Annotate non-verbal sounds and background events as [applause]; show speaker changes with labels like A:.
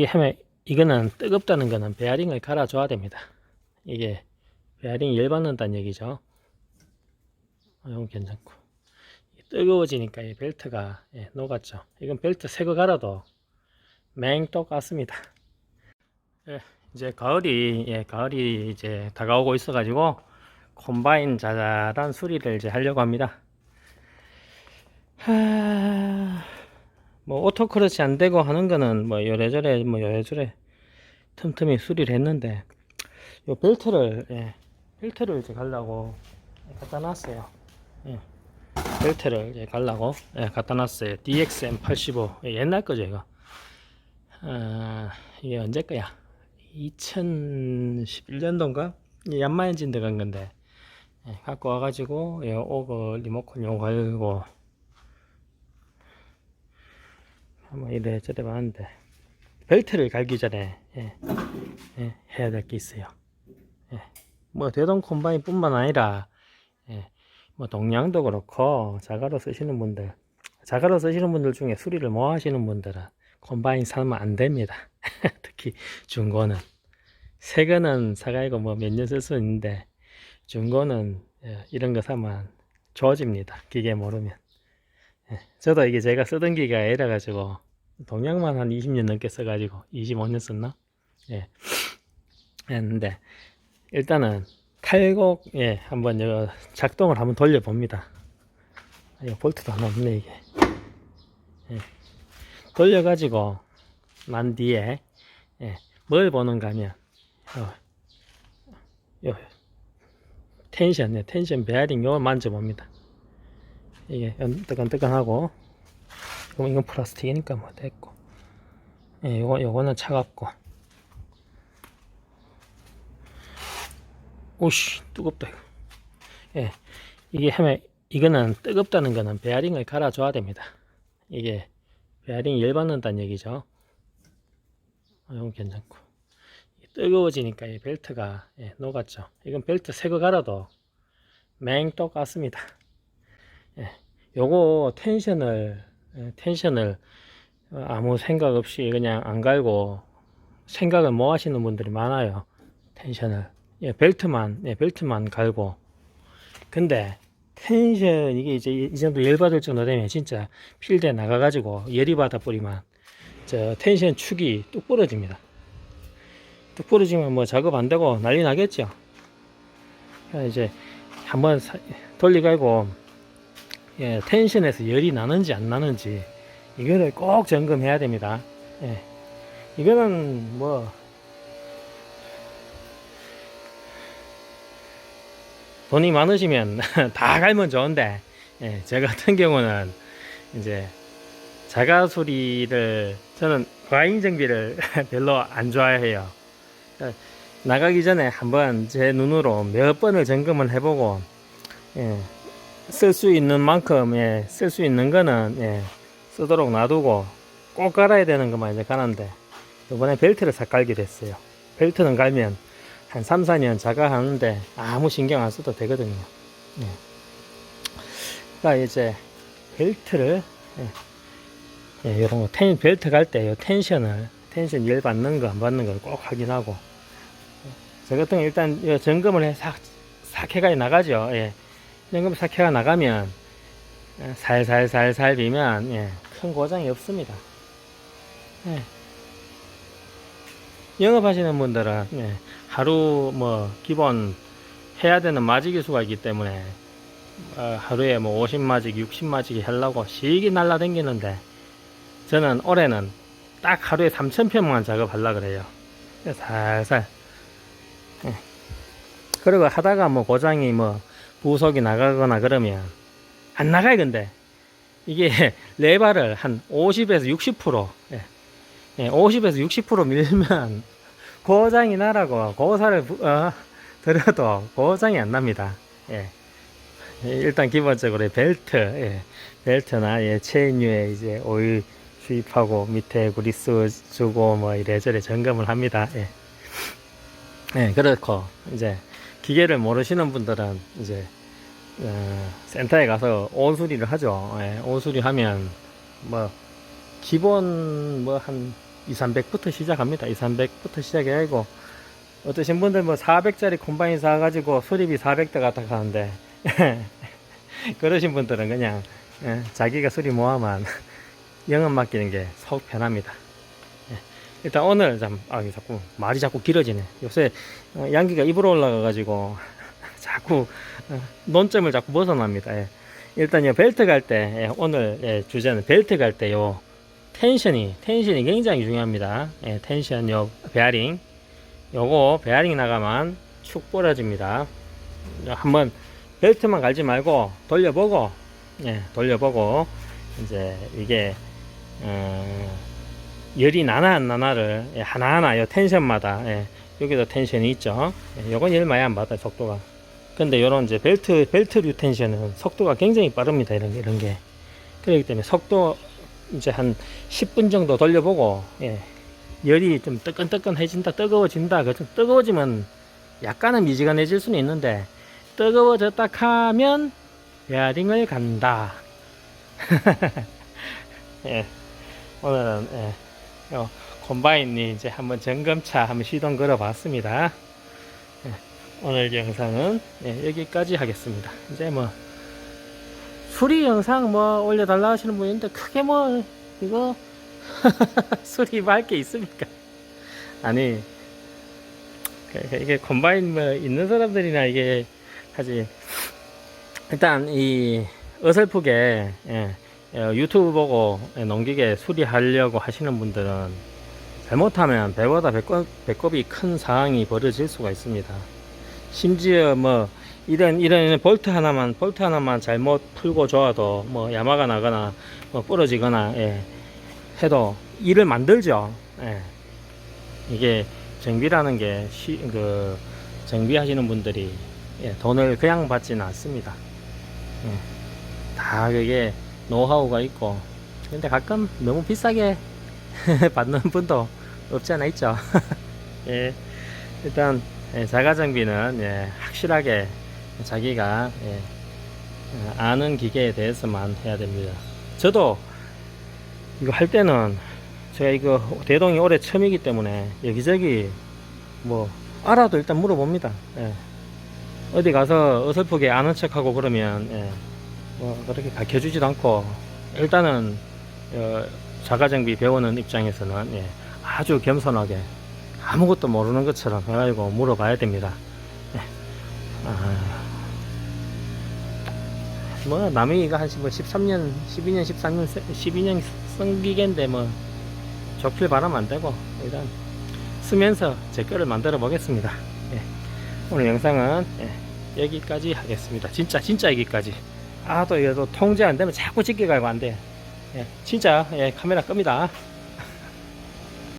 A: 이게 하면 이거는 뜨겁다는 거는 베어링을 갈아줘야 됩니다. 이게 베어링이 열받는다는 얘기죠. 아, 이건 괜찮고 뜨거워지니까 이 벨트가 예, 녹았죠. 이건 벨트 새거 갈아도 맹 똑같습니다. 예, 이제 가을이 예, 가을이 이제 다가오고 있어가지고 콤바인 자잘한 수리를 이제 하려고 합니다. 하... 뭐 오토크러치 안 되고 하는 거는 뭐 요래저래 뭐 요래저래 틈틈이 수리를 했는데 요 벨트를 예, 벨트를 이제 갈라고 갖다 놨어요. 예, 벨트를 이제 갈라고 예, 갖다 놨어요. DXM 85 예, 옛날 거죠 이거. 아, 이게 언제 거야? 2011년도인가? 얀마 엔진 들어간 건데 예, 갖고 와가지고 예, 오거 리모컨 요거 갈고 한번 이래저래 봤는데 벨트를 갈기 전에 예, 예, 해야 될 게 있어요. 예, 뭐 대동 콤바인 뿐만 아니라 예, 뭐 동량도 그렇고 자가로 쓰시는 분들 자가로 쓰시는 분들 중에 수리를 뭐 하시는 분들은 콤바인 사면 안 됩니다. [laughs] 특히 중고는 새거는 사가이고 뭐 몇 년 쓸 수 있는데 중고는 예, 이런 거 사면 좋아집니다. 기계 모르면. 예, [laughs] 저도 이게 제가 쓰던 기계가 이래 가지고 동양만 한 20년 넘게 써가지고 25년 썼나? 예. [laughs] 했는데 일단은 탈곡 예 한번 이거 작동을 한번 돌려봅니다. 아, 이거 볼트도 하나 없네 이게. 예. 돌려가지고 난 뒤에 예, 뭘 보는가 하면 어, 요 텐션, 네, 텐션 베어링 요걸 만져봅니다. 이게 뜨끈뜨끈하고. 그럼 이건 플라스틱이니까 뭐 됐고. 예, 요거, 요거는 차갑고. 오씨 뜨겁다 이거. 예, 이게 하면 이거는 뜨겁다는 거는 베어링을 갈아줘야 됩니다. 이게 베어링이 열받는다는 얘기죠. 아, 이건 괜찮고. 뜨거워지니까 이 벨트가 예, 녹았죠. 이건 벨트 새거 갈아도 맹 똑같습니다. 예, 요거 텐션을 예, 텐션을 어, 아무 생각 없이 그냥 안 갈고 생각을 뭐 하시는 분들이 많아요. 텐션을. 예, 벨트만, 예, 벨트만 갈고. 근데 텐션 이게 이제 이 정도 열 받을 정도 되면 진짜 필드에 나가 가지고 열이 받아 버리면 저 텐션 축이 뚝 부러집니다. 뚝 부러지면 뭐 작업 안 되고 난리 나겠죠. 이제 한번 사- 돌리가고 예, 텐션에서 열이 나는지 안 나는지 이거를 꼭 점검해야 됩니다. 예. 이거는 뭐 돈이 많으시면 [laughs] 다 갈면 좋은데 예, 저 같은 경우는 이제 자가 수리를 저는 과잉 정비를 [laughs] 별로 안 좋아해요. 예, 나가기 전에 한번 제 눈으로 몇 번을 점검을 해보고 예, 쓸 수 있는 만큼 예, 쓸 수 있는 거는 예, 쓰도록 놔두고 꼭 갈아야 되는 것만 이제 가는데 이번에 벨트를 싹 갈기로 했어요. 벨트는 갈면 한 3, 4년 자가하는데 아무 신경 안 써도 되거든요. 예. 그러니까 이제 벨트를 예, 예, 이런 거 텐, 벨트 갈 때 이 텐션을 텐션 열 받는 거 안 받는 걸 꼭 확인하고 예, 저 같은 일단 이 점검을 해싹 싹 해가 나가죠. 예. 해가 나가면 예, 살살살살 비면 예, 큰 고장이 없습니다. 예. 영업하시는 분들은 예, 하루 뭐 기본 해야 되는 마지기 수가 있기 때문에 어, 하루에 뭐 50마지기, 60마지기 하려고 시기 날라댕기는데 저는 올해는 딱 하루에 3,000편만 작업하려 그래요. 그래서 살살. 예. 그리고 하다가 뭐 고장이 뭐 부속이 나가거나 그러면 안 나가요 근데 이게 [laughs] 레바를 한 50에서 60% 예. 예, 50에서 60% 밀면 [laughs] 고장이 나라고 고사를 부- 어, 들여도 고장이 안 납니다. 예. 예, 일단 기본적으로 벨트, 예, 벨트나 예, 체인류에 이제 오일 주입하고 밑에 그리스 주고 뭐 이래저래 점검을 합니다. 예. 예, 그렇고 이제 기계를 모르시는 분들은 이제 어, 센터에 가서 온 수리를 하죠. 예, 온 수리 하면 뭐 기본 뭐 한 2, 300부터 시작합니다. 2, 300부터 시작해가지고 어떠신 분들 뭐 400짜리 콤바인 사가지고 수리비 400대 갖다 가는데 [laughs] 그러신 분들은 그냥 예, 자기가 수리 모아만 [laughs] 영업 맡기는 게 속 편합니다. 예, 일단 오늘 참, 아, 자꾸 말이 자꾸 길어지네. 요새 어, 양기가 입으로 올라가가지고 [laughs] 자꾸 어, 논점을 자꾸 벗어납니다. 예. 일단 요 벨트 갈 때, 예, 오늘 예, 주제는 벨트 갈 때 요 텐션이, 텐션이 굉장히 중요합니다. 예, 텐션 요 베어링. 요거 베어링 나가면 축 부러집니다. 한번 벨트만 갈지 말고 돌려보고, 예, 돌려보고, 이제 이게, 어, 열이 나나 안 나나를 예, 하나하나 요 텐션마다 예, 여기도 텐션이 있죠. 예, 요건 열 많이 안 받아 속도가. 근데 요런 이제 벨트 벨트류 텐션은 속도가 굉장히 빠릅니다. 이런 게 이런 게. 그렇기 때문에 속도 이제 한 10분 정도 돌려보고 예, 열이 좀 뜨끈뜨끈해진다, 뜨거워진다. 그 좀 뜨거워지면 약간은 미지근해질 수는 있는데 뜨거워졌다 하면 베어링을 간다. [laughs] 예, 오늘은 예, 요 콤바인이 이제 한번 점검차 한번 시동 걸어 봤습니다. 예, 오늘 영상은 예, 여기까지 하겠습니다. 이제 뭐 수리 영상 뭐 올려달라 하시는 분 있는데 크게 뭐 이거 [laughs] 수리할 게 있습니까? 아니 그- 그- 이게 콤바인 뭐 있는 사람들이나 이게 하지 일단 이 어설프게 예, 어, 유튜브 보고 예, 넘기게 수리하려고 하시는 분들은 잘못하면 배보다 배꼽, 배꼽이 큰 상황이 벌어질 수가 있습니다. 심지어 뭐 이런 이런 볼트 하나만 볼트 하나만 잘못 풀고 좋아도 뭐 야마가 나거나 뭐 부러지거나 예, 해도 일을 만들죠. 예. 이게 정비라는 게 쉬, 그 정비하시는 분들이 예, 돈을 그냥 받지는 않습니다. 예. 다 그게 노하우가 있고 근데 가끔 너무 비싸게 [laughs] 받는 분도 없지 않아 있죠. [laughs] 예. 일단 예, 자가정비는 예, 확실하게 자기가 예, 어, 아는 기계에 대해서만 해야 됩니다. 저도 이거 할 때는 제가 이거 대동이 올해 처음이기 때문에 여기저기 뭐 알아도 일단 물어봅니다. 예. 어디 가서 어설프게 아는 척하고 그러면 예, 뭐 그렇게 가르쳐주지도 않고 일단은 어, 자가정비 배우는 입장에서는 예, 아주 겸손하게 아무것도 모르는 것처럼 해가지고 물어봐야 됩니다. 예. 아, 뭐 남이 이거 한뭐 13년, 12년, 13년, 12년 성기계인데 뭐 좋길 바라면 안 되고 일단 쓰면서 제 거를 만들어 보겠습니다. 예. 오늘 영상은 예, 여기까지 하겠습니다. 진짜 진짜 여기까지. 아또 이거 또 통제 안 되면 자꾸 찍게 가고 안 돼. 예, 진짜 예, 카메라 끕니다.